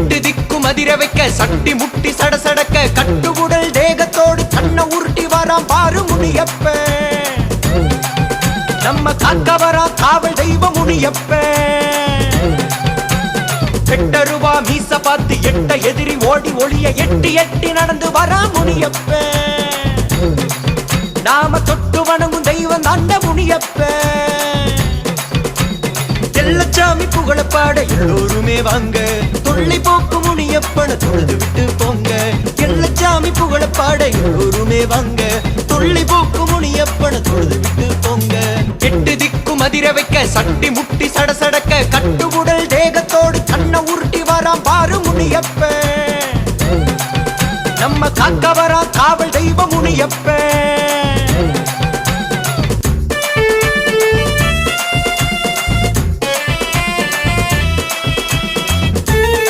எட்டு திக்கும் அதிர வைக்க சட்டி முட்டி சடசடக்க கட்டுவுடல் தேகத்தோடு கண்ண உருட்டி வரான் பாரு முனியப்ப. நம்ம காக்க வரா காவல் தெய்வ முனியப்ப. எட்டருவா மீச பார்த்து எட்ட எதிரி ஓடி ஒளிய எட்டி எட்டி நடந்து வரா முனியப்ப. நாம தொட்டு வணங்கும் தெய்வம் தாண்ட முனியப்ப. செல்லச்சாமி புகழப்பாட எல்லோருமே வாங்க. முனியப்பன தொழுது விட்டு போங்க. எள்ளச்சாமி புகழ பாட எல்லோருமே வாங்க. துள்ளி போக்கு முனியப்பன தொழுது விட்டு போங்க. எட்டு திக்கு மதிர வைக்க சட்டி முட்டி சடசடக்க உடல் தேகத்தோடு கண்ண உருட்டி வரான் பாரு முனியப்ப. நம்ம காக்க வரா காவல் தெய்வ முனியப்ப.